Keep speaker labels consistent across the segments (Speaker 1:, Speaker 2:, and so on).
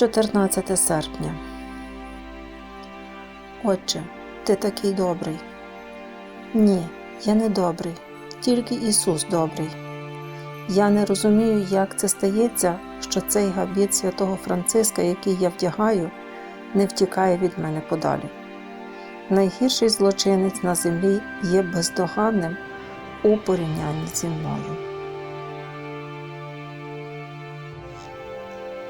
Speaker 1: 14 серпня. Отче, ти такий добрий. Ні, я не добрий, тільки Ісус добрий. Я не розумію, як це стається, що цей габіт святого Франциска, який я вдягаю, не втікає від мене подалі. Найгірший злочинець на землі є бездоганним у порівнянні зі мною.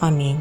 Speaker 1: Амінь.